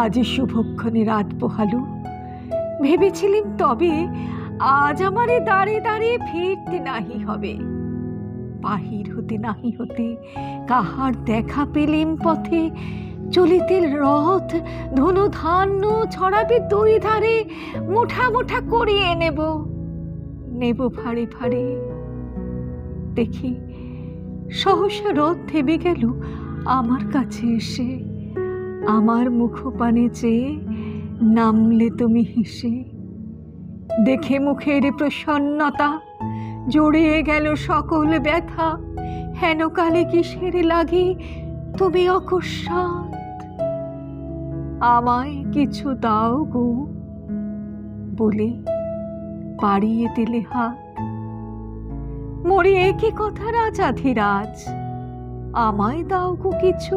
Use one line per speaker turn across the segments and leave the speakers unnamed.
আজ শুভক্ষণে রাত পোহালো। ভেবেছিলেন তবে আজ আমারে দাঁড়ে দাঁড়িয়ে ফিরতে নাহি হবে। বাহির হতে নাহি হতে কাহার দেখা পেলেম পথে, চলিতে রথ ধনু ধান্য ছড়াবে দুই ধারে, মুঠা মুঠা করিয়ে নেব। নেব ফাড়ে ফাড়ে দেখি, সহসা রথ থেমে গেল আমার কাছে এসে। আমার মুখপানে চেয়ে নামলে তুমি হেসে। দেখে মুখের প্রসন্নতা জড়িয়ে গেল সকল ব্যথা। হেন কালে কিসের লাগে, তুমি অকস্মাৎ আমায় কিছু দাও গো বলে পাড়িয়ে দিলে হাত। মরে একই কথা রাজাধিরাজ আমায় দাও গো কিছু।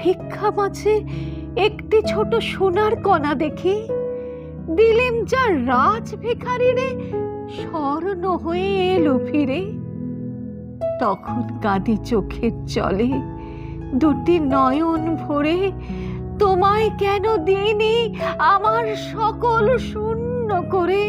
ভিক্ষা মাছে একটি ছোট সোনার কণা দেখি। দিলেম যা রাজ ভিখারি রে স্মরণ হয়ে এলো ফিরে। তখন কাঁদি চোখের চলে দুটি নয়ন ভরে, তোমায় কেন দিইনি আমার সকল শূন্য করে?